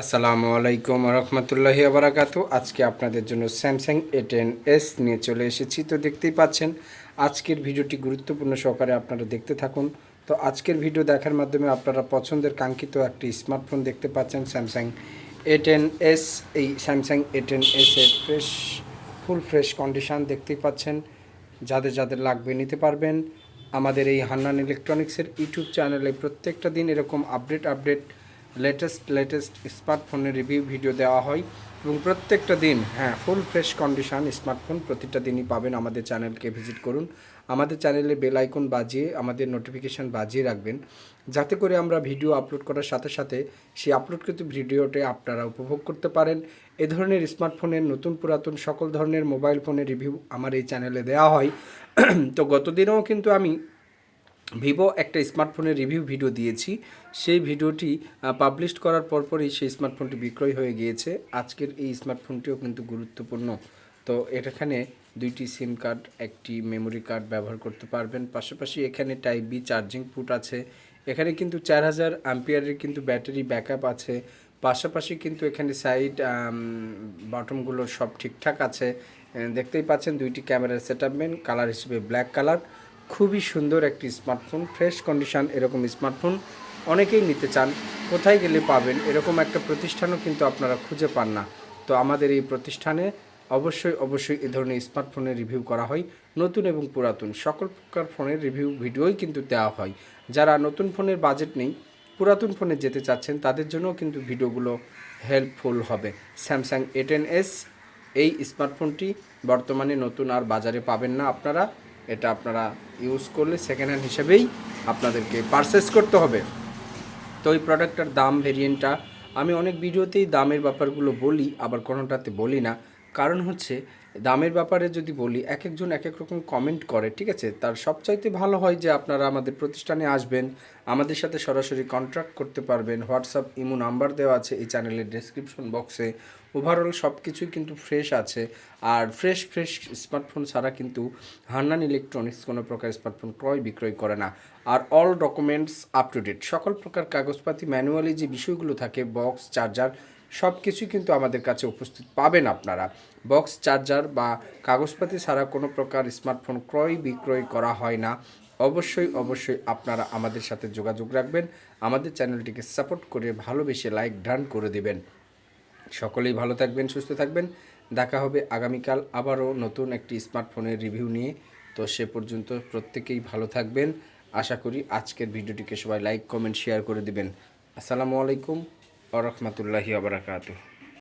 আসসালামু আলাইকুম রহমতুল্লাহি আবরাকাতু। আজকে আপনাদের জন্য স্যামসাং এ টেন এস নিয়ে চলে এসেছি। তো দেখতেই পাচ্ছেন, আজকের ভিডিওটি গুরুত্বপূর্ণ সহকারে আপনারা দেখতে থাকুন। তো আজকের ভিডিও দেখার মাধ্যমে আপনারা পছন্দের কাঙ্ক্ষিত একটি স্মার্টফোন দেখতে পাচ্ছেন স্যামসাং এ টেন এস এই স্যামসাং এ টেন এস এর ফ্রেশ ফুল ফ্রেশ কন্ডিশন দেখতেই পাচ্ছেন। যাদের যাদের লাগবে নিতে পারবেন। আমাদের এই হান্নান ইলেকট্রনিক্সের ইউটিউব চ্যানেলে প্রত্যেকটা দিন এরকম আপডেট আপডেট লেটেস্ট লেটেস্ট স্মার্টফোনের রিভিউ ভিডিও দেওয়া হয় এবং প্রত্যেকটা দিন হ্যাঁ ফুল ফ্রেশ কন্ডিশন স্মার্টফোন প্রতিটা দিনই পাবেন আমাদের চ্যানেলকে ভিজিট করুন। আমাদের চ্যানেলে বেল আইকন বাজিয়ে, আমাদের নোটিফিকেশান বাজিয়ে রাখবেন। যাতে করে আমরা ভিডিও আপলোড করার সাথে সাথে সেই আপলোডকৃত ভিডিওটি আপনারা উপভোগ করতে পারেন। এ ধরনের স্মার্টফোনের নতুন পুরাতন সকল ধরনের মোবাইল ফোনের রিভিউ আমার এই চ্যানেলে দেওয়া হয়। তো গতদিনেও কিন্তু আমি ভিভো একটা স্মার্টফোনের রিভিউ ভিডিও দিয়েছি। সেই ভিডিওটি পাবলিশ করার পরপরই সেই স্মার্টফোনটি বিক্রয় হয়ে গিয়েছে। আজকের এই স্মার্টফোনটিও কিন্তু গুরুত্বপূর্ণ। তো এখানে দুইটি সিম কার্ড একটি মেমোরি কার্ড ব্যবহার করতে পারবেন। পাশাপাশি এখানে টাইপ বি চার্জিং পুট আছে। এখানে কিন্তু চার হাজার অ্যাম্পিয়ারের কিন্তু ব্যাটারি ব্যাকআপ আছে। পাশাপাশি কিন্তু এখানে সাইড বাটনগুলো সব ঠিকঠাক আছে। দেখতেই পাচ্ছেন দুইটি ক্যামেরার সেট কালার হিসেবে ব্ল্যাক কালার খুবই সুন্দর একটি স্মার্টফোন ফ্রেশ কন্ডিশন এরকম স্মার্টফোন অনেকেই নিতে চান, কোথায় গেলে পাবেন? এরকম একটা প্রতিষ্ঠানও কিন্তু আপনারা খুঁজে পান না। তো আমাদের এই প্রতিষ্ঠানে অবশ্যই অবশ্যই এ ধরনের স্মার্টফোনের রিভিউ করা হয়। নতুন এবং পুরাতন, সকল প্রকার ফোনের রিভিউ ভিডিওই কিন্তু দেওয়া হয়। যারা নতুন ফোনের বাজেট নেই, পুরাতন ফোনে যেতে চাচ্ছেন, তাদের জন্যও কিন্তু ভিডিওগুলো হেল্পফুল হবে। স্যামসাং এ টেন এস এই স্মার্টফোনটি বর্তমানে নতুন আর বাজারে পাবেন না আপনারা। এটা আপনারা ইউজ করলে সেকেন্ড হ্যান্ড হিসেবেই আপনাদেরকে পারচেস করতে হবে। তো ওই প্রোডাক্টটার দাম ভেরিয়েন্টটা আমি অনেক ভিডিওতেই দামের ব্যাপারগুলো বলি, আবার কোনোটাতে বলি না। কারণ হচ্ছে দামের ব্যাপারে যদি বলি এক একজন এক এক রকম কমেন্ট করে, ঠিক আছে? তার সবচাইতে ভালো হয় যে আপনারা আমাদের প্রতিষ্ঠানে আসবেন, আমাদের সাথে সরাসরি কন্ট্রাক্ট করতে পারবেন। হোয়াটসঅ্যাপ ইমো নাম্বার দেওয়া আছে এই চ্যানেলের ডেসক্রিপশন বক্সে ওভারঅল সব কিছুই কিন্তু ফ্রেশ আছে। আর ফ্রেশ ফ্রেশ স্মার্টফোন ছাড়া কিন্তু হান্নান ইলেকট্রনিক্স কোনো প্রকার স্মার্টফোন ক্রয় বিক্রয় করে না। আর all documents up to date সকল প্রকার কাগজপাতি ম্যানুয়ালি যে বিষয়গুলো থাকে বক্স চার্জার সব কিছুই কিন্তু আমাদের কাছে উপস্থিত পাবেন আপনারা। বক্স, চার্জার বা কাগজপাতি ছাড়া কোনো প্রকার স্মার্টফোন ক্রয় বিক্রয় করা হয় না। অবশ্যই অবশ্যই আপনারা আমাদের সাথে যোগাযোগ রাখবেন। আমাদের চ্যানেলটিকে সাপোর্ট করে ভালোবেসে লাইক, ডান করে দেবেন। সকলেই ভালো থাকবেন, সুস্থ থাকবেন। দেখা হবে আগামীকাল আবারও নতুন একটি স্মার্টফোনের রিভিউ নিয়ে। তো সে পর্যন্ত প্রত্যেকেই ভালো থাকবেন। আশা করি আজকের ভিডিওটিকে সবাই লাইক, কমেন্ট, শেয়ার করে দিবেন। আসসালামু আলাইকুম। আ রহমতুল্লাহি আবরাকাতু